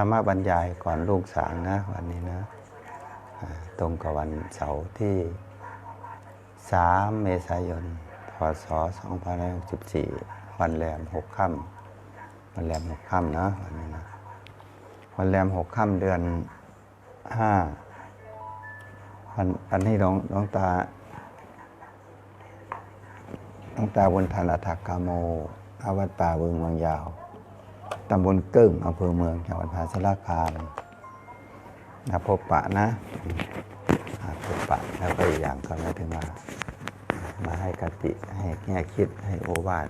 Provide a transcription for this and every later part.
ธรรมบรรยายก่อนลูกสางนะวันนี้นะตรงกับวันเสาร์ที่ 3 เมษายนพศ2564 วันแรมหกค่ำวันแรมหกค่ำนะวันนี้นะวันแรมหกค่ำเดือนห้าวันวันนี้หลวงหลวงตาหลวงตาบนทันอัฐกามโมอาวัดป่าเวึงวังยาว ตำบลเกิ้งอำเภอเมืองจังหวัดมหาสารคามนะพบปะนะพบปะแล้วก็อีกอย่างก็ไม่ถึงมามาให้กติให้แง่คิดให้โอวาท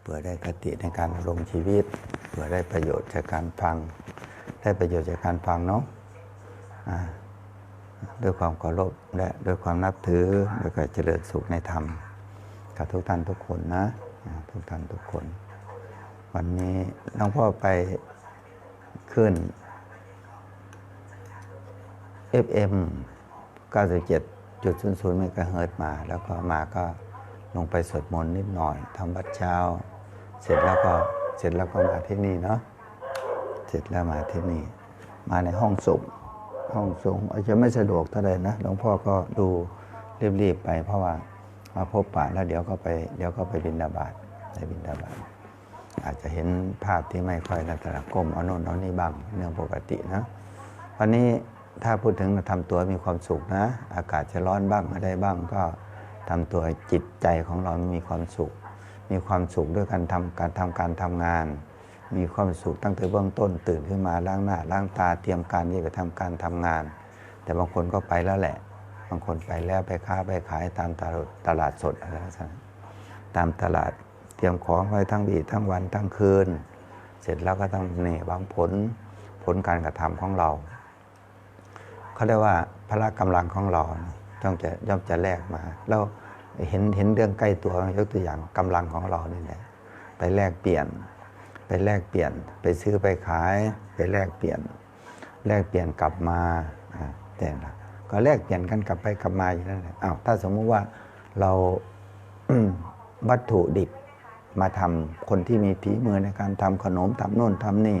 เพื่อได้กติในการดำรงชีวิตเพื่อได้ประโยชน์จากการฟัง ได้ประโยชน์จากการฟังเนาะด้วยความเคารพและด้วยความนับถือแล้วก็เจริญสุขในธรรมกับทุกท่านทุกคนนะทุกท่านทุกคน วันนี้น้องพ่อไปขึ้น FM 97.00เมกะเฮิรตซ์มา แล้วก็มาก็ลงไปสวดมนต์นิดหน่อยทำวัดเช้า เสร็จแล้วก็เสร็จแล้วก็มาที่นี่เนาะเสร็จแล้วมาที่นี่ มาในห้องส่งห้องส่งอาจจะไม่สะดวกเท่าไหร่นะหลวงพ่อก็ดูรีบๆไปเพราะว่ามาพบปะแล้วเดี๋ยวก็ไปเดี๋ยวก็ไปบินดาบาตไปบินดาบาต อาจจะเห็นภาพที่ไม่ค่อยลักษณะก้มเอาโน่นเอานี่บ้างเรื่องปกตินะวันนี้ถ้าพูดถึงทำตัวมีความสุขนะ อากาศจะร้อนบ้างอะไรบ้างก็ทำตัวจิตใจของเรามีความสุข มีความสุขด้วยการทำการทำการทำงาน มีความสุขตั้งแต่เบื้องต้นตื่นขึ้นมาล้างหน้าล้างตาเตรียมการที่จะทำการทำงาน แต่บางคนก็ไปแล้วแหละ บางคนไปแล้วไปค้าไปขายตามตลาดตลาดสดอะไรลักษณะตามตลาด เตรียมของไว้ทั้งวีทั้งวันทั้งคืน เสร็จแล้วก็ต้องเนี่บางผลผลการกระทำของเราเขาเรียกว่าพละกำลังของเรานะต้องจะย่อมจะแลกมาแล้วเห็นเห็นเรื่องใกล้ตัวยกตัวอย่างกำลังของเรานี่แหละไปแลกเปลี่ยน ไปแลกเปลี่ยน ไปซื้อไปขาย ไปแลกเปลี่ยน แลกเปลี่ยนกลับมาอ่าแต่ละก็แลกเปลี่ยนกันกลับไปกลับมาอยู่นั่นแหละอ้าวถ้าสมมุติว่าเราวัตถุดิบ มาทำคนที่มีฝีมือในการทำขนมทำโน่นทำนี่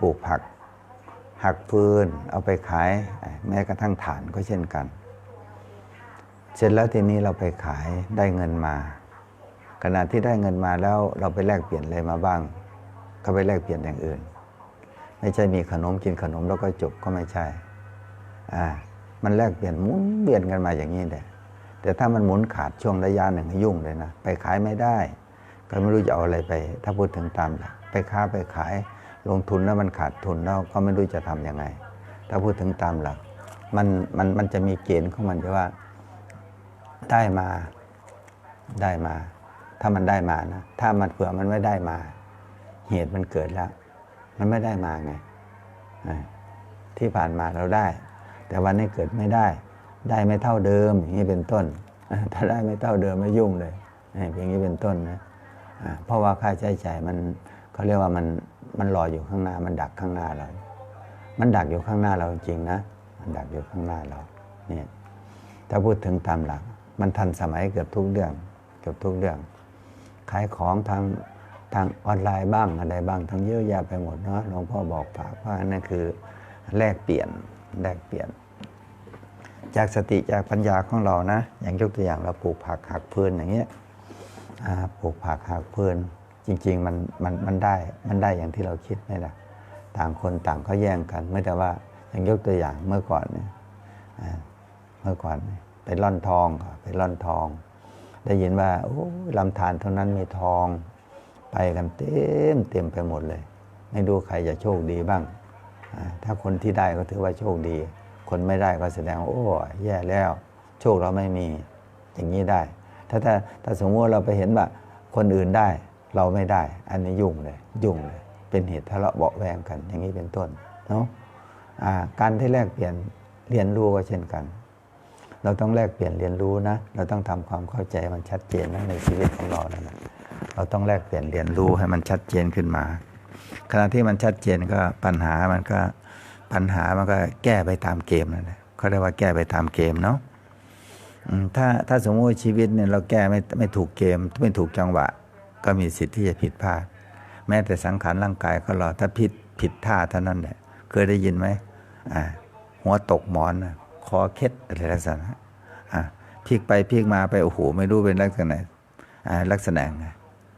ปลูกผักหักฟืนเอาไปขายแม้กระทั่งฐานก็เช่นกัน เสร็จแล้วทีนี้เราไปขายได้เงินมา ขณะที่ได้เงินมาแล้วเราไปแลกเปลี่ยนอะไรมาบ้าง ก็ไปแลกเปลี่ยนอย่างอื่น ไม่ใช่มีขนมกินขนมแล้วก็จบก็ไม่ใช่อ่ามันแลกเปลี่ยนหมุนเวียนกันมาอย่างนี้แหละแต่ถ้ามันหมุนขาดช่วงระยะหนึ่งยุ่งเลยนะ ไปขายไม่ได้ ก็ไม่รู้จะเอาอะไรไป ถ้าพูดถึงตามหลักไปค้าไปขายลงทุนแล้วมันขาดทุนแล้วก็ไม่รู้จะทำยังไง ถ้าพูดถึงตามหลัก มันมันมันจะมีเกณฑ์ของมันว่าได้มาได้มา ถ้ามันได้มานะถ้ามันเผื่อมันไม่ได้มา เหตุมันเกิดแล้ว มันไม่ได้มาไงที่ผ่านมาเราได้ แต่วันนี้เกิดไม่ได้ ได้ไม่เท่าเดิม อย่างนี้เป็นต้น ถ้าได้ไม่เท่าเดิมไม่ยุ่งเลยอย่างนี้เป็นต้นนะ เพราะว่าค่าใช้จ่ายมันเขาเรียกว่ามันมันรออยู่ข้างหน้า มันดักข้างหน้าเรา มันดักอยู่ข้างหน้าเราจริงนะ มันดักอยู่ข้างหน้าเราเนี่ยถ้าพูดถึงตามหลัก มันทันสมัยเกือบทุกเรื่องเกือบทุกเรื่อง ขายของทางทางออนไลน์บ้างอะไรบ้างทั้งเยอะแยะไปหมดเนาะหลวงพ่อบอกฝากว่านั่นคือแลกเปลี่ยนแลกเปลี่ยน จากสติจากปัญญาของเรานะ อย่างยกตัวอย่างเราปลูกผักหักพื้นอย่างเงี้ย ปลูกผักหักพื้นจริง ๆ มันมันมันได้มันได้อย่างที่เราคิดไหละต่างคนต่างก็แย่งกัน ไม่แต่ว่าอย่างยกตัวอย่างเมื่อก่อนเนี่ยเมื่อก่อนไปล่อนทองไปล่อนทอง ได้ยินว่าโอ้ลำธารเท่านั้นมีทอง ไปกันเต็มเต็มไปหมดเลย ไม่รู้ใครจะโชคดีบ้าง ถ้าคนที่ได้ก็ถือว่าโชคดี คนไม่ได้ก็แสดงว่าโอ้แย่แล้ว โชคเราไม่มีอย่างนี้ได้ ถ้าถ้าถ้าสมมติเราไปเห็นว่าคนอื่นได้เราไม่ได้ อันนี้ยุ่งเลย ยุ่งเลย เป็นเหตุทะเลาะเบาแวงกัน อย่างนี้เป็นต้นเนาะการที่แลกเปลี่ยนเรียนรู้ก็เช่นกัน เราต้องแลกเปลี่ยนเรียนรู้นะ เราต้องทำความเข้าใจมันชัดเจนนะในชีวิตของเรานะนะ เราต้องแลกเปลี่ยนเรียนรู้ให้มันชัดเจนขึ้นมา ขณะที่มันชัดเจนก็ปัญหามันก็ปัญหามันก็แก้ไปตามเกมนั่นแหละเขาเรียกว่าแก้ไปตามเกมเนาะ ถ้าถ้าสมมติว่าชีวิตเนี่ยเราแก้ไม่ไม่ถูกเกม ไม่ถูกจังหวะ ก็มีสิทธิ์ที่จะผิดพลาด แม้แต่สังขารร่างกายก็รอถ้าผิดผิดท่าเท่านั้นแหละเคยได้ยินไหมอ่าหัวตกหมอนคอเคล็ดอะไรลักษณะอ่าพลิกไปพลิกมาไปโอ้โหไม่รู้เป็นลักษณะอ่าลักษณะไง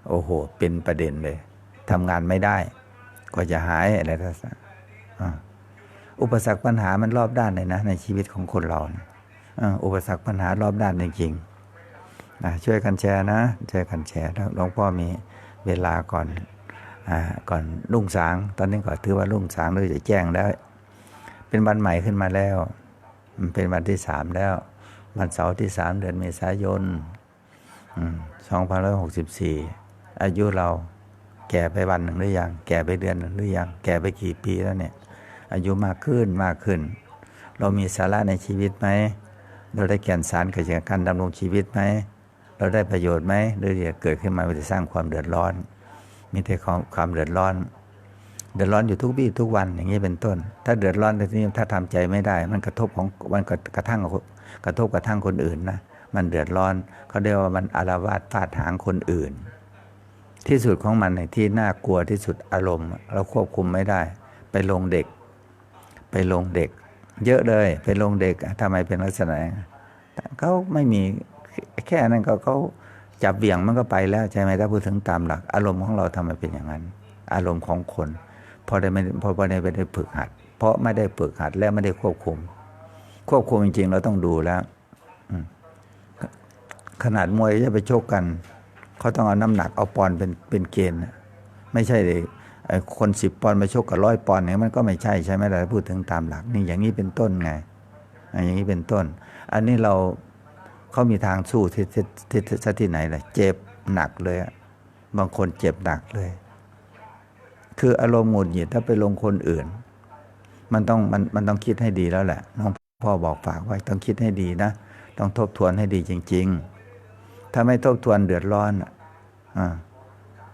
โอ้โห เป็นประเด็นเลยทำงานไม่ได้ ก็จะหายอะไรลักษณะอุปสรรคปัญหามันรอบด้านเลยนะ ในชีวิตของคนเราเนี่ย อุปสรรคปัญหารอบด้านจริงๆช่วยกันแชร์นะช่วยกันแชร์หลวงพ่อมีเวลาก่อนอก่อนรุ่งสาง ตอนนี้ก็ถือว่ารุ่งสางเลยจะแจ้งแล้ว เป็นวันใหม่ขึ้นมาแล้ว มันเป็นวันที่สามแล้ว วันเสาร์ที่สามเดือนเมษายนสองพันร้อยหกสิบสี่อายุเราแก่ไปวันหนึ่งหรือยัง แก่ไปเดือนหนึ่งหรือยัง แก่ไปกี่ปีแล้วเนี่ย อายุมากขึ้นมากขึ้น เรามีสาระในชีวิตไหม เราได้แก่นสารเกิดจากการดำรงชีวิตไหมเราได้ประโยชน์ไหมหรือเกิดขึ้นมามันจะสร้างความเดือดร้อน มีแต่ความความเดือดร้อน เดือดร้อนอยู่ทุกวี่ทุกวันอย่างนี้เป็นต้น ถ้าเดือดร้อนในที่นี้ถ้าทำใจไม่ได้ มันกระทบของมันกระทั่งกระทบกระทั่งคนอื่นนะมันเดือดร้อนเขาเรียกว่ามันอารวาสฟาดหางคนอื่น ที่สุดของมันในที่น่ากลัวที่สุดอารมณ์ เราควบคุมไม่ได้ ไปลงเด็ก ไปลงเด็ก เยอะเลยไปลงเด็กทำไมเป็นลักษณะเขาไม่มีแค่นั้นก็เขาจับเบี่ยงมันก็ไปแล้วใช่ไหมถ้าพูดถึงตามหลัก อารมณ์ของเราทำไมเป็นอย่างนั้น อารมณ์ของคนพอได้ไม่พอได้ไม่ได้ฝึกหัด เพราะไม่ได้ฝึกหัดและไม่ได้ควบคุม ควบคุมจริง ๆ เราต้องดูแล้วขนาดมวยจะไปโชกกันเขาต้องเอาน้ำหนักเอาปอนเป็นเป็นเกณฑ์ไม่ใช่เลย คนสิบปอนด์มาชกกับร้อยปอนด์เนี่ยมันก็ไม่ใช่ใช่ไหมเราพูดถึงตามหลักนี่อย่างนี้เป็นต้นไงอย่างนี้เป็นต้น อันนี้เราเขามีทางสู้ที่ที่ที่ที่ไหนเลยเจ็บหนักเลยบางคนเจ็บหนักเลย คืออารมณ์หงุดหงิดถ้าไปลงคนอื่น มันต้องมันมันต้องคิดให้ดีแล้วแหละน้องพ่อบอกฝากไว้ต้องคิดให้ดีนะ ต้องทบทวนให้ดีจริง ๆ ถ้าไม่ทบทวนเดือดร้อนอ่า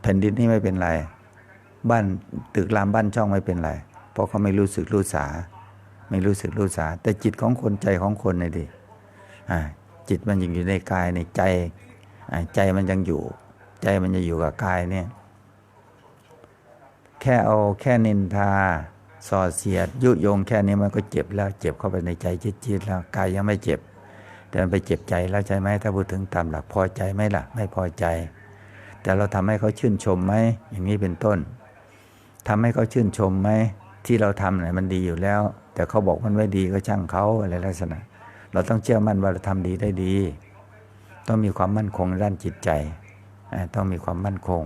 แผ่นดินนี่ไม่เป็นไร บ้านตึกรามบ้านช่องไม่เป็นไร เพราะเขาไม่รู้สึกรู้สา ไม่รู้สึกรู้สา แต่จิตของคนใจของคนเนี่ยดิอ่าจิตมันยังอยู่ในกายในใจใจมันยังอยู่ ใจมันจะอยู่กับกายเนี่ย แค่เอาแค่นินทาส่อเสียด ยุยงแค่นี้มันก็เจ็บแล้ว เจ็บเข้าไปในใจจิตๆแล้วกายยังไม่เจ็บ แต่มันไปเจ็บใจแล้วใช่ไหมถ้าพูดถึงตามหลักพอใจไหมล่ะ ไม่พอใจ แต่เราทำให้เขาชื่นชมไหมอย่างนี้เป็นต้น ทำให้เขาชื่นชมไหมที่เราทำเนี่ยมันดีอยู่แล้ว แต่เขาบอกมันไม่ดีก็ช่างเขาอะไรลักษณะ เราต้องเชื่อมั่นว่าเราทำดีได้ดี ต้องมีความมั่นคงด้านจิตใจ ต้องมีความมั่นคง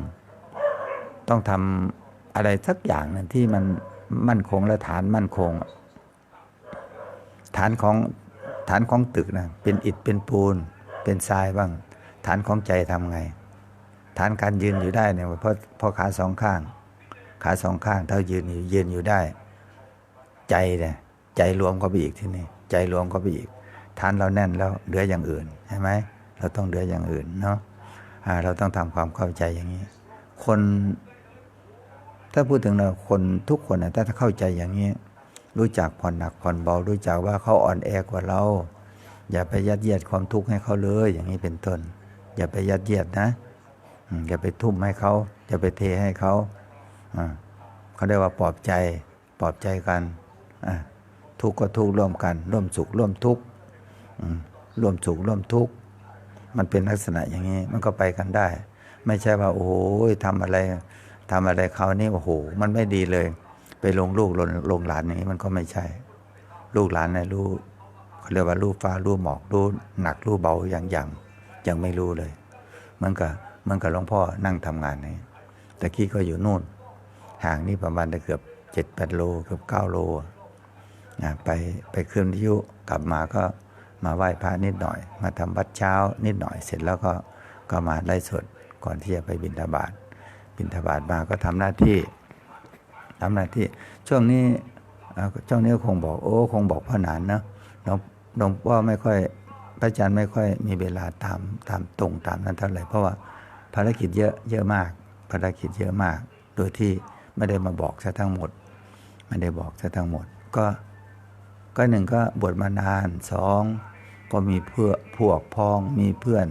ต้องทำอะไรสักอย่างนึงที่มันมั่นคงและฐานมั่นคง ฐานของฐานของตึกนะเป็นอิฐเป็นปูน เป็นทรายบ้าง ฐานของใจทำไง ฐานการยืนอยู่ได้เนี่ยเพราะเพราะขาสองข้าง ขาสองข้างเท่ายืนอยู่ยืนอยู่ได้ ใจเนี่ยใจรวมก็ไปอีกที่นี่ใจรวมก็ไปอีกฐานเราแน่นแล้วเหลืออย่างอื่นใช่ไหมเราต้องเหลืออย่างอื่นเนาะเราต้องทำความเข้าใจอย่างนี้ คนถ้าพูดถึงเราคนทุกคนนะถ้าเข้าใจอย่างนี้ รู้จักผ่อนหนักผ่อนเบา รู้จักว่าเขาอ่อนแอกว่าเรา อย่าไปยัดเยียดความทุกข์ให้เขาเลย อย่างนี้เป็นต้น อย่าไปยัดเยียดนะอย่าไปทุ่มให้เขาอย่าไปเทให้เขา เขาเรียกว่าปลอบใจปลอบใจกันทุกข์ก็ทุกข์ร่วมกัน ร่วมสุขร่วมทุกข์ร่วมสุขร่วมทุกข์มันเป็นลักษณะอย่างนี้มันก็ไปกันได้ ไม่ใช่ว่า โอ้โหทำอะไรทำอะไรเขานี่โอ้โห มันไม่ดีเลย ไปลงลูกลงลงหลานอย่างนี้มันก็ไม่ใช่ ลูกหลานเนี่ยรู้เขาเรียกว่ารู้ฟ้ารู้หมอกรู้หนักรู้เบาอย่างอย่างยังไม่รู้เลย มันก็มันกับหลวงพ่อนั่งทำงานนี่แต่กี้ก็อยู่นู่น ห่างนี่ประมาณเกือบเจ็ดแปดโลเกือบเก้าโลนะไปไปเคลื่อนที่ยุกลับมาก็มาไหว้พระนิดหน่อย มาทำวัดเช้านิดหน่อยเสร็จแล้วก็ก็มาไล่สดก่อนที่จะไปบิณฑบาตบิณฑบาตมาก็ทำหน้าที่ทำหน้าที่ช่วงนี้ช่วงนี้คงบอกโอ้คงบอกพ่อหนานนะหลวงหลวงพ่อไม่ค่อยพระอาจารย์ไม่ค่อยมีเวลาตามตามตรงตามนั้นเท่าไหร่เพราะว่าภารกิจเยอะเยอะมาก ภารกิจเยอะมาก โดยที่ ไม่ได้มาบอกซะทั้งหมด ไม่ได้บอกซะทั้งหมด ก็ก็หนึ่งก็บวชมานานสองก็มีเพื่อพวกพ้องมีเพื่อน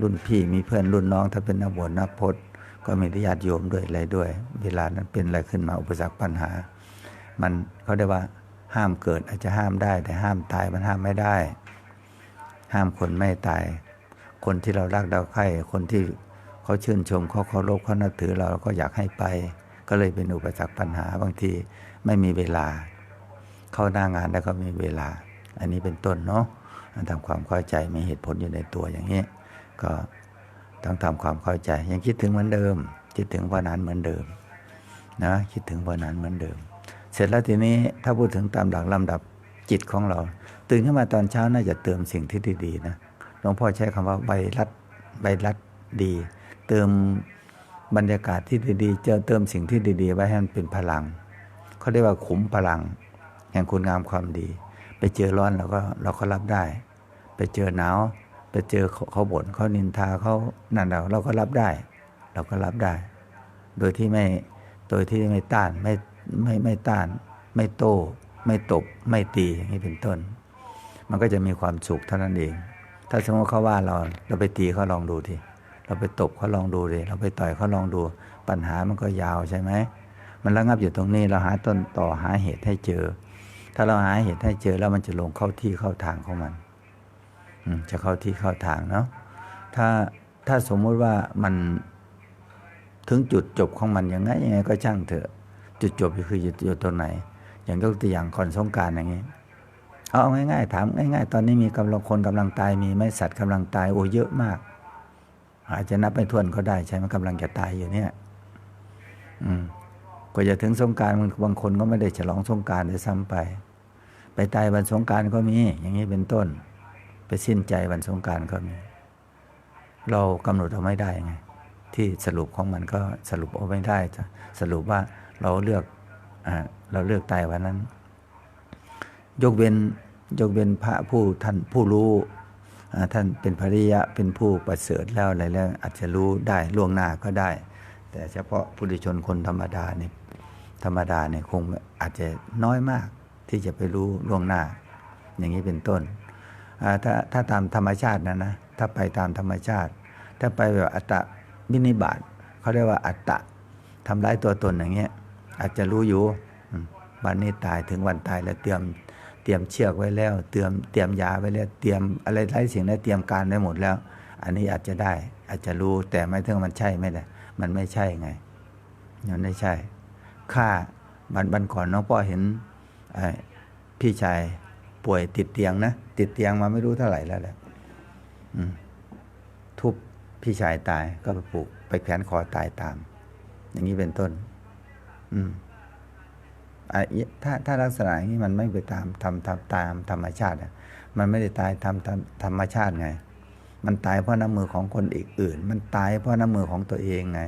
รุ่นพี่มีเพื่อนรุ่นน้อง ถ้าเป็นนักบวชนักพจน์ก็มีญาติโยมด้วยอะไรด้วย เวลานั้นเป็นอะไรขึ้นมาอุปสรรคปัญหา มันเขาเรียกว่าห้ามเกิดอาจจะห้ามได้ แต่ห้ามตายมันห้ามไม่ได้ ห้ามคนไม่ตาย คนที่เรารักเราใคร่คนที่เขาชื่นชมเขาเคารพเขานับถือเราเราก็อยากให้ไป ก็เลยเป็นอุปสรรคปัญหาบางทีไม่มีเวลา เข้าหน้างานแล้วก็มีเวลา อันนี้เป็นต้นเนาะทำความเข้าใจมีเหตุผลอยู่ในตัวอย่างนี้ ก็ต้องทำความเข้าใจ ยังคิดถึงเหมือนเดิม คิดถึงวันนั้นเหมือนเดิมนะคิดถึงวันนั้นเหมือนเดิม เสร็จแล้วทีนี้ถ้าพูดถึงตามหลักลำดับจิตของเรา ตื่นขึ้นมาตอนเช้าน่าจะเติมสิ่งที่ดีๆนะหลวงพ่อใช้คำว่าใบรัดใบรัดดี เติม บรรยากาศที่ดีๆ เจอเติมสิ่งที่ดี ๆ ไว้ให้มันเป็นพลังเขาเรียกว่าขุมพลัง แห่งคุณงามความดี ไปเจอร้อนเราก็เราก็รับได้ ไปเจอหนาวไปเจอเขาเขาบ่นเขานินทาเขานั่นเราเราก็รับได้ เราก็รับได้ โดยที่ไม่โดยที่ไม่ต้านไม่ไม่ไม่ต้าน ไม่โต้ไม่ตบไม่ตีอย่างนี้เป็นต้น มันก็จะมีความสุขเท่านั้นเอง ถ้าสมมติเขาว่าเราเราไปตีเขาลองดูที เราไปตบเขาลองดูดิเราไปต่อยเขาลองดู ปัญหามันก็ยาวใช่ไหมมันระงับอยู่ตรงนี้เราหาต้นต่อหาเหตุให้เจอ ถ้าเราหาเหตุให้เจอแล้วมันจะลงเข้าที่เข้าทางของมันอืจะเข้าที่เข้าทางเนาะถ้าถ้าสมมุติว่ามันถึงจุดจบของมันยังไงยังไงก็ช่างเถอะ จุดจบคืออยู่อยู่ตรงไหน อย่างยกตัวอย่างก่อนสงการอย่างนี้เอาง่ายๆถามง่าย ๆ ตอนนี้มีกำลังคนกำลังตายมีไหมสัตว์กำลังตายโอ้เยอะมาก อาจจะนับไม่ถ้วนก็ได้ใช่ไหมกำลังจะตายอยู่เนี่ย อืมกว่าจะถึงสงกรารบางคนก็ไม่ได้ฉลองสงการด้วยซ้ำไป ไปตายวันสงการก็มี อย่างนี้เป็นต้น ไปสิ้นใจวันสงการก็มี เรากำหนดเอาไม่ได้ไงที่สรุปของมันก็สรุปเอาไม่ได้จะสรุปว่าเราเลือกอ่าเราเลือกตายวันนั้น ยกเว้นยกเว้นพระผู้ท่านผู้รู้ ท่านเป็นภริยะเป็นผู้ประเสริฐแล้วอะไรแล้วอาจจะรู้ได้ล่วงหน้าก็ได้ แต่เฉพาะผู้ดิชนคนธรรมดาเนี่ยธรรมดาเนี่ยคงอาจจะน้อยมากที่จะไปรู้ล่วงหน้า อย่างนี้เป็นต้นถ้าถ้าตามธรรมชาตินะนะถ้าไปตามธรรมชาติ ถ้าไปแบบอัตตมินิบาตเขาเรียกว่าอัตตะทำร้ายตัวตนอย่างเงี้ยอาจจะรู้อยู่วันนี้ตายถึงวันตายแล้วเตรียม เตรียมเชือกไว้แล้ว เตรียมเตรียมยาไว้แล้ว เตรียมอะไรหลายสิ่งได้เตรียมการไว้หมดแล้ว อันนี้อาจจะได้อาจจะรู้แต่ไม่ถึงมันใช่ไม่ได้มันไม่ใช่ไงมันไม่ใช่ค่าบันบันก่อนน้องพ่อเห็นพี่ชายป่วยติดเตียงนะ ติดเตียงมาไม่รู้เท่าไหร่แล้วแหละทุบพี่ชายตายก็ไปปลูกไปแขวนคอตายตาม อย่างนี้เป็นต้น อืม ถ้าถ้าลักษณะนี้มันไม่ไปตามทำทำตามธรรมชาติมันไม่ได้ตายทำตามธรรมชาติไง มันตายเพราะน้ำมือของคนอีกอื่น มันตายเพราะน้ำมือของตัวเองไง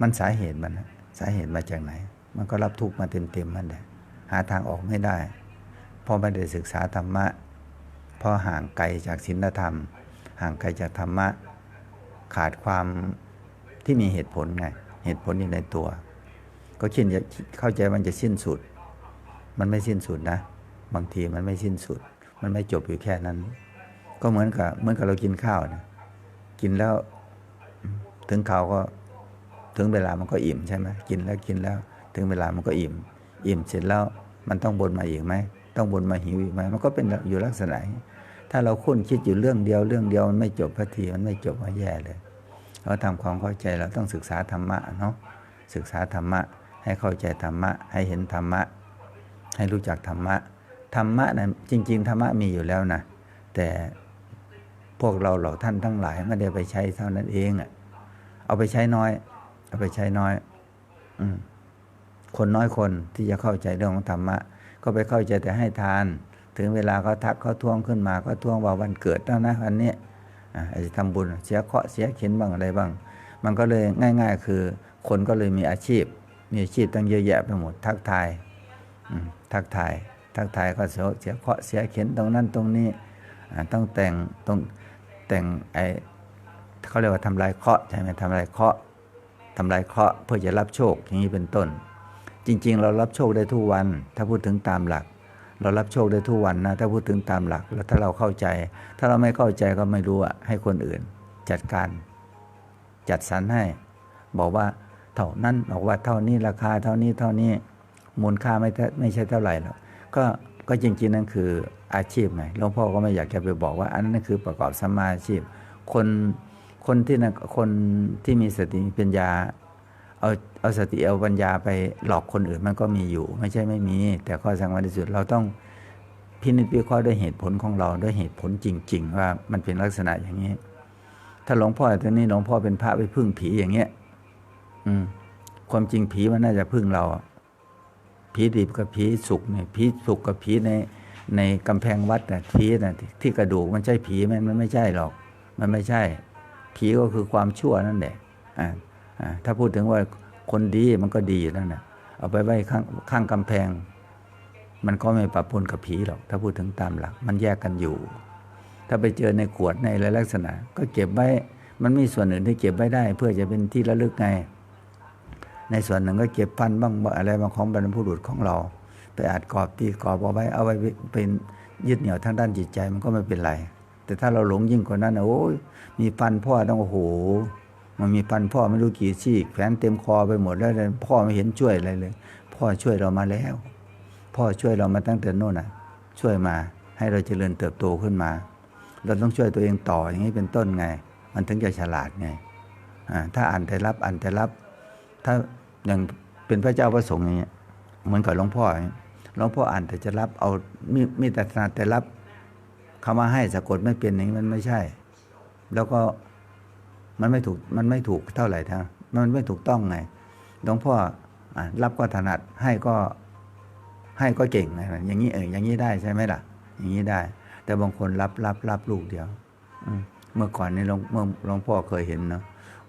มันสาเหตุมันสาเหตุมาจากไหน มันก็รับทุกข์มาเต็มๆมันแหละหาทางออกไม่ได้เพราะไม่ได้ศึกษาธรรมะเพราะห่างไกลจากศีลธรรม ห่างไกลจากธรรมะ ขาดความที่มีเหตุผลไง เหตุผลอยู่ในตัว ก็คิดจะเข้าใจมันจะสิ้นสุด มันไม่สิ้นสุดนะ บางทีมันไม่สิ้นสุด มันไม่จบอยู่แค่นั้น ก็เหมือนกับเหมือนกับเรากินข้าวนะกินแล้วถึงเขาก็ถึงเวลามันก็อิ่มใช่ไหมกินแล้วกินแล้ว ถึงเวลามันก็อิ่ม อิ่มเสร็จแล้วมันต้องบนมาอีกไหมต้องบนมาหิวอีกไหมมันก็เป็นอยู่ลักษณะถ้าเราคุ้นคิดอยู่เรื่องเดียวเรื่องเดียวมันไม่จบพัทีมันไม่จบมาแย่เลยเราทำความเข้าใจเราต้องศึกษาธรรมะเนาะศึกษาธรรมะ ให้เข้าใจธรรมะ ให้เห็นธรรมะ ให้รู้จักธรรมะ ธรรมะนะจริง ๆ ธรรมะมีอยู่แล้วนะ แต่พวกเราเหล่าท่านทั้งหลายไม่ได้ไปใช้เท่านั้นเองอะ เอาไปใช้น้อย เอาไปใช้น้อย อืมคนน้อยคนที่จะเข้าใจเรื่องของธรรมะ ก็ไปเข้าใจแต่ให้ทาน ถึงเวลาเขาทักเขาทวงขึ้นมาก็ทวงว่าวันเกิดแล้วนะวันนี้อาจจะทำบุญเสียเคราะห์เสียเข็นบ้างอะไรบ้าง มันก็เลยง่าย ๆ คือ คนก็เลยมีอาชีพ มีอาชีพตั้งเยอะแยะไปหมด ทักทายทักทาย ทักทายก็เสียเสียเคราะห์เสียเข็นตรงนั้นตรงนี้ต้องแต่งต้องแต่งไอเขาเรียกว่าทำลายเคราะห์ใช่ไหมทำลายเคราะห์ทำลายเคราะห์เพื่อจะรับโชคอย่างนี้เป็นต้น จริง ๆ เรารับโชคได้ทุกวัน ถ้าพูดถึงตามหลัก เรารับโชคได้ทุกวันนะถ้าพูดถึงตามหลัก แล้วถ้าเราเข้าใจ ถ้าเราไม่เข้าใจก็ไม่รู้อะให้คนอื่น จัดการ จัดสรรให้ บอกว่า เท่านั้นบอกว่าเท่านี้ราคาเท่านี้เท่านี้มูลค่าไม่เท่ไม่ใช่เท่าไหร่หรอกก็ก็จริงๆนั่นคืออาชีพไงหลวงพ่อก็ไม่อยากจะไปบอกว่าอันนั้นคือประกอบสมาอาชีพ คนคนที่นะคนที่มีสติมีปัญญาเอาเอาสติเอาปัญญาไปหลอกคนอื่นมันก็มีอยู่ ไม่ใช่ไม่มี แต่ข้อสำคัญที่สุดเราต้องพินิจวิเคราะห์ด้วยเหตุผลของเราด้วยเหตุผลจริง ๆ ว่ามันเป็นลักษณะอย่างนี้ ถ้าหลวงพ่อตอนนี้หลวงพ่อเป็นพระไปพึ่งผีอย่างเงี้ย อืม ความจริงผีมันน่าจะพึ่งเราผีดิบกับผีสุกเนี่ยผีสุกกับผีในในกำแพงวัดน่ะผีน่ะที่ที่กระดูกมันใช่ผีไหมมันไม่ใช่หรอก มันไม่ใช่ ผีก็คือความชั่วนั่นแหละอ่าอ่าถ้าพูดถึงว่าคนดีมันก็ดีอยู่แล้วนะเอาไปไว้ข้างข้างกำแพง มันก็ไม่ปะปนกับผีหรอก ถ้าพูดถึงตามหลัก มันแยกกันอยู่ ถ้าไปเจอในขวดในอะไรลักษณะ ก็เก็บไว้ มันมีส่วนอื่นที่เก็บไว้ได้ เพื่อจะเป็นที่ระลึกไง ในส่วนหนึ่งก็เก็บพันบ้างอะไรบางของบรรพบุรุษของเรา ไปอาจกรอบตีกรอบเอาไว้เอาไว้เป็นยึดเหนี่ยวทางด้านจิตใจมันก็ไม่เป็นไร แต่ถ้าเราหลงยิ่งกว่านั้นโอ้ยมีฟันพ่อต้องโอ้โห มันมีฟันพ่อไม่รู้กี่ซี่แขวนเต็มคอไปหมดแล้วพ่อไม่เห็นช่วยอะไรเลย พ่อช่วยเรามาแล้ว พ่อช่วยเรามาตั้งแต่โน่นน่ะ ช่วยมาให้เราเจริญเติบโตขึ้นมา เราต้องช่วยตัวเองต่ออย่างนี้เป็นต้นไง มันถึงจะฉลาดไงอ่าถ้าอ่านแต่รับอ่านแต่รับ ถ้า อย่างเป็นพระเจ้าพระสงฆ์อย่างเงี้ยเหมือนกับหลวงพ่อหลวงพ่ออ่านแต่จะรับเอามีมีแต่ถนัดแต่รับคำว่าให้สะกดไม่เป็นอย่างนี้มันไม่ใช่ แล้วก็มันไม่ถูกมันไม่ถูกเท่าไหร่ทั้งมันไม่ถูกต้องไงหลวงพ่อรับก็ถนัดให้ก็ให้ก็เก่งนะอย่างนี้เอออย่างนี้ได้ใช่ไหมล่ะ อย่างนี้ได้ แต่บางคนรับรับรับลูกเดียวอืเมื่อก่อนนี่หลวงเมื่อหลวงพ่อเคยเห็นเนาะ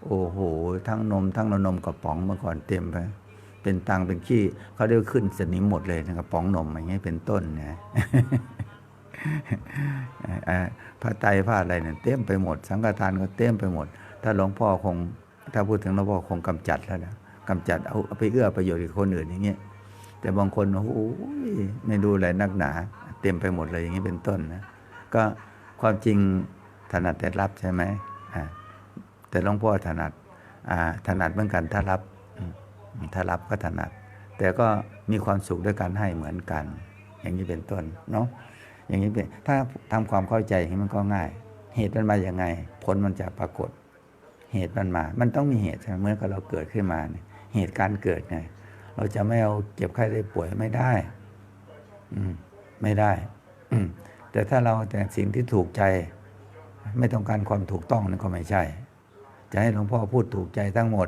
โอ้โห ทั้งนม ทั้งนมกระป๋องเมื่อก่อนเต็มไป เป็นตังเป็นขี้เขาเรียกขึ้นสนิมหมดเลยนะกระป๋องนมอย่างเงี้ยเป็นต้นนะอ่าไตรพระอะไรเนี่ยเต็มไปหมด สังฆทานก็เต็มไปหมด ถ้าหลวงพ่อคง ถ้าพูดถึงหลวงพ่อคงกำจัดแล้วนะกำจัดเอาไปเอื้อประโยชน์กับคนอื่นอย่างเงี้ยแต่บางคนโอ้โหไม่ดูอะไรนักหนา เต็มไปหมดเลยอย่างนี้เป็นต้นนะก็ความจริงถนัดแต่รับใช่ไหมอ่า แต่หลวงพ่อถนัดถนัดเหมือนกันถ้ารับถ้ารับก็ถนัด แต่ก็มีความสุขด้วยการให้เหมือนกัน อย่างนี้เป็นต้นเนาะอย่างนี้เป็นถ้าทำความเข้าใจอย่างนี้มันก็ง่าย เหตุมันมาอย่างไง ผลมันจะปรากฏ เหตุมันมา มันต้องมีเหตุใช่ไหมเมื่อเราเกิดขึ้นมาเนี่ยเหตุการเกิดไง เราจะไม่เอาเจ็บไข้ได้ป่วยไม่ได้ อืม ไม่ได้ อืแต่ถ้าเราแต่สิ่งที่ถูกใจ ไม่ต้องการความถูกต้องนั่นก็ไม่ใช่ จะให้หลวงพ่อพูดถูกใจทั้งหมด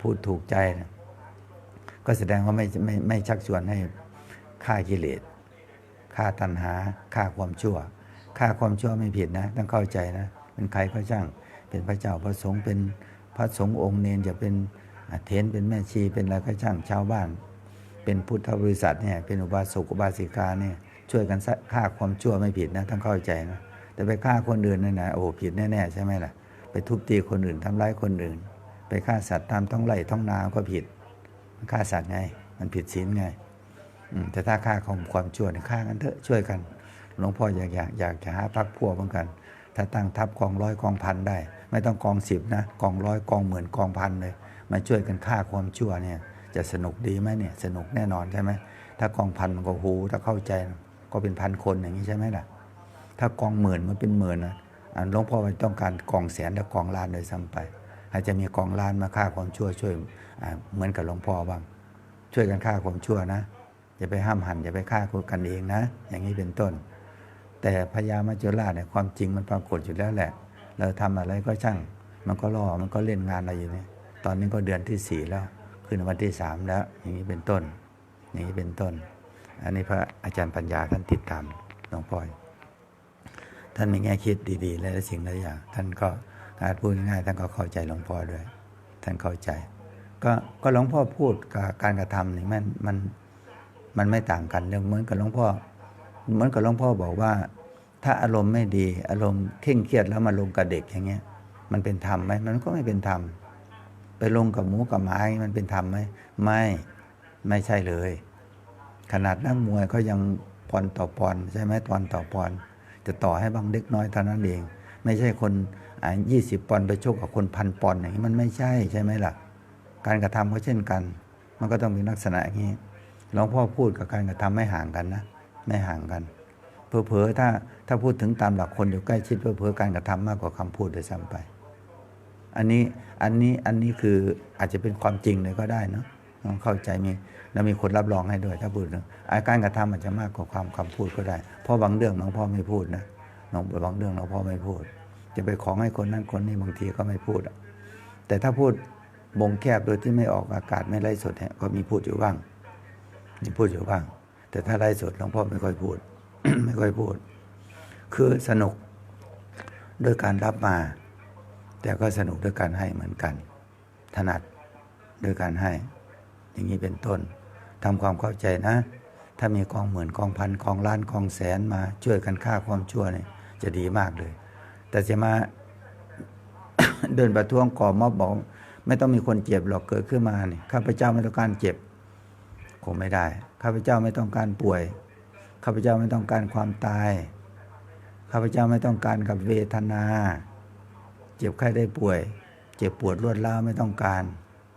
พูดถูกใจนะก็แสดงว่าไม่ไม่ไม่ชักชวนให้ฆ่ากิเลสฆ่าตัณหาฆ่าความชั่วฆ่าความชั่วไม่ผิดนะต้องเข้าใจนะเป็นใครก็ช่าง เป็นพระเจ้าพระสงฆ์เป็นพระสงฆ์องค์เนนจะเป็นเทนเป็นแม่ชีเป็นอะไรก็ช่างชาวบ้าน เป็นพุทธบริษัทเนี่ยเป็นอุบาสกอุบาสิกาเนี่ยช่วยกันฆ่าความชั่วไม่ผิดนะต้องเข้าใจนะแต่ไปฆ่าคนอื่นนั่นนะโอ้ผิดแน่ๆใช่ไหมล่ะ ทุบตีคนอื่นทำร้ายคนอื่น ไปฆ่าสัตว์ตามท้องไร่ท้องนาก็ผิดฆ่าสัตว์ไง มันผิดศีลไงแต่ถ้าฆ่าของความชั่วเนี่ยฆ่ากันเถอะช่วยกันหลวงพ่ออยากอยากอยากจะหาพักพวกเหมือนกัน ถ้าตั้งทัพกองร้อยกองพันได้ ไม่ต้องกองสิบนะกองร้อยกองหมื่นกองพันเลย มาช่วยกันฆ่าความชั่วเนี่ยจะสนุกดีไหมเนี่ยสนุกแน่นอนใช่ไหมถ้ากองพันมันก็หูถ้าเข้าใจก็เป็นพันคนอย่างนี้ใช่ไหมล่ะ ถ้ากองหมื่นมันเป็นหมื่นนะ อ่าหลวงพ่อไม่ต้องการกองแสนและกองล้านโดยซ้ำไป อาจจะมีกองล้านมาฆ่าความชั่วช่วยเหมือนกับหลวงพ่อบ้าง ช่วยกันฆ่าความชั่วนะอย่าไปห้ามหันอย่าไปฆ่าคนกันเองนะ อย่างนี้เป็นต้น แต่พญามัจจุราชเนี่ยความจริงมันปรากฏอยู่แล้วแหละ เราทำอะไรก็ช่าง มันก็ล่อมันก็เล่นงานเราอยู่เนี่ยตอนนี้ก็เดือนที่สี่แล้วขึ้นวันที่สามแล้ว อย่างนี้เป็นต้น อย่างนี้เป็นต้น อันนี้พระอาจารย์ปัญญาท่านติดตามหลวงพ่อ ท่านมีแง่คิดดีๆและสิ่งหลายอย่าง ท่านก็การพูดง่ายท่านก็เข้าใจหลวงพ่อด้วย ท่านเข้าใจ ก็ก็หลวงพ่อพูดกับการกระทำนี่มันมันมันไม่ต่างกันเรื่องเหมือนกับหลวงพ่อเหมือนกับหลวงพ่อบอกว่า ถ้าอารมณ์ไม่ดี อารมณ์เคร่งเครียดแล้วมาลงกับเด็กอย่างเงี้ย มันเป็นธรรมไหมมันก็ไม่เป็นธรรมไปลงกับหมูกับหมามันเป็นธรรมไหมไม่ไม่ใช่เลย ขนาดนักมวยก็ยังปอนต่อปอนใช่ไหมปอนต่อปอน จะต่อให้บางเล็กน้อยเท่านั้นเอง ไม่ใช่คนยี่สิบปอนด์ไปชกกับคนพันปอนด์อย่างนี้มันไม่ใช่ใช่ไหมล่ะ การกระทำก็เช่นกัน มันก็ต้องมีลักษณะอย่างนี้หลวงพ่อพูดกับการกระทำไม่ห่างกันนะไม่ห่างกันเผลอๆถ้าถ้าพูดถึงตามหลักคนอยู่ใกล้ชิดเผลอๆการกระทำมากกว่าคำพูดด้วยซ้ำไป อันนี้อันนี้อันนี้คืออาจจะเป็นความจริงเลยก็ได้เนาะต้องเข้าใจมี แล้วมีคนรับรองให้ด้วยถ้าพูดถึงอาการกระทำอาจจะมากกว่าความคำพูดก็ได้ เพราะบางเรื่องหลวงพ่อไม่พูดนะน้องบางเรื่องหลวงพ่อไม่พูด จะไปของให้คนนั้นคนนี้บางทีก็ไม่พูดแต่ถ้าพูดบงแคบโดยที่ไม่ออกอากาศไม่ไล่สดเนี่ยก็มีพูดอยู่บ้างมีพูดอยู่บ้าง แต่ถ้าไล่สดหลวงพ่อไม่ค่อยพูด ไม่ค่อยพูด คือสนุกโดยการรับมา แต่ก็สนุกด้วยการให้เหมือนกัน ถนัดด้วยการให้ อย่างนี้เป็นต้น ทำความเข้าใจนะ ถ้ามีกองหมื่นกองพันกองล้านกองแสนมาช่วยกันฆ่าความชั่วเนี่ยจะดีมากเลย แต่จะมาเดินประท้วงก่อมอบบอก ไม่ต้องมีคนเจ็บหรอกเกิดขึ้นมาเนี่ยข้าพเจ้าไม่ต้องการเจ็บคงไม่ได้ข้าพเจ้าไม่ต้องการป่วยข้าพเจ้าไม่ต้องการความตายข้าพเจ้าไม่ต้องการกับเวทนา เจ็บไข้ได้ป่วย เจ็บปวดรวดร้าวไม่ต้องการ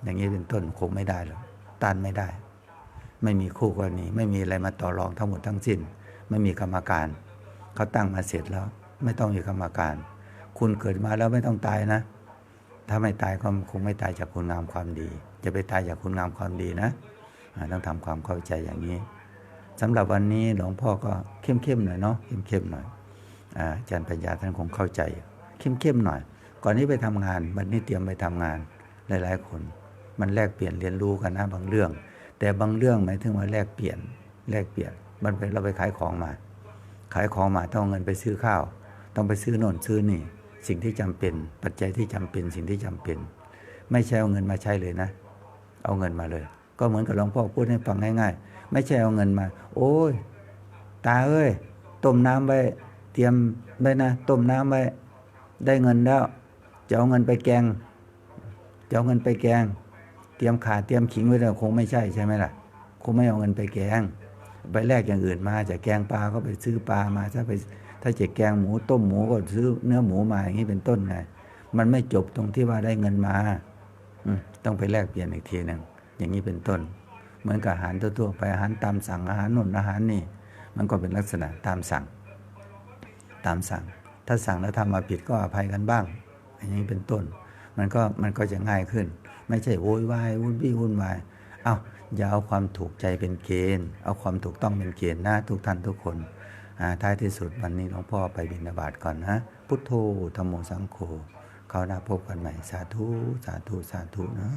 อย่างนี้เป็นต้นคงไม่ได้หรอกต้านไม่ได้ ไม่มีคู่กรณีไม่มีอะไรมาต่อรองทั้งหมดทั้งสิ้น ไม่มีกรรมการ เขาตั้งมาเสร็จแล้ว ไม่ต้องมีกรรมการ คุณเกิดมาแล้วไม่ต้องตายนะ ถ้าไม่ตายก็คงไม่ตายจากคุณงามความดี จะไปตายจากคุณงามความดีนะต้องทำความเข้าใจอย่างนี้สำหรับวันนี้หลวงพ่อก็เข้มๆหน่อยเนาะเข้มๆหน่อยอาจารย์ปัญญาท่านคงเข้าใจ เข้มๆหน่อย ก่อนนี้ไปทำงานวันนี้เตรียมไปทำงานหลายๆคน มันแลกเปลี่ยนเรียนรู้กันนะบางเรื่อง แต่บางเรื่องหมายถึงว่าแลกเปลี่ยนแลกเปลี่ยนมันเป็นเราไปขายของมา ขายของมาต้องเงินไปซื้อข้าว ต้องไปซื้อโน่นซื้อนี่ สิ่งที่จำเป็น ปัจจัยที่จำเป็น สิ่งที่จำเป็น ไม่ใช่เอาเงินมาใช้เลยนะ เอาเงินมาเลย ก็เหมือนกับหลวงพ่อพูดให้ฟังง่าย ๆ ไม่ใช่เอาเงินมา โอ้ยตาเอ้ยต้มน้ำไว้เตรียมไว้นะต้มน้ำไว้ได้เงินแล้วจะเอาเงินไปแกงจะเอาเงินไปแกง เตรียมขาเตรียมขิงไว้แล้วคงไม่ใช่ใช่ไหมล่ะ คงไม่เอาเงินไปแกง ไปแลกอย่างอื่นมาจะแกงปลาก็ไปซื้อปลามาถ้าไปถ้าจะแกงหมูต้มหมูก็ซื้อเนื้อหมูมาอย่างนี้เป็นต้นไงมันไม่จบตรงที่ว่าได้เงินมาต้องไปแลกเปลี่ยนอีกทีหนึ่งอย่างนี้เป็นต้น เหมือนกับอาหารทั่วๆไปอาหารตามสั่งอาหารนุ่นอาหารนี่ มันก็เป็นลักษณะตามสั่ง ตามสั่ง ถ้าสั่งแล้วทำมาผิดก็อภัยกันบ้าง อย่างนี้เป็นต้น มันก็มันก็จะง่ายขึ้น ไม่ใช่โวยวายวุ่นวี่วุ่นวายเอาอย่าเอาความถูกใจเป็นเกณฑ์ เอาความถูกต้องเป็นเกณฑ์นะทุกท่านทุกคนอ่าท้ายที่สุดวันนี้หลวงพ่อไปบิณฑบาตก่อนนะ พุทโธธรรมโมสังโฆเขาหน้าพบกันใหม่สาธุ สาธุ สาธุนะ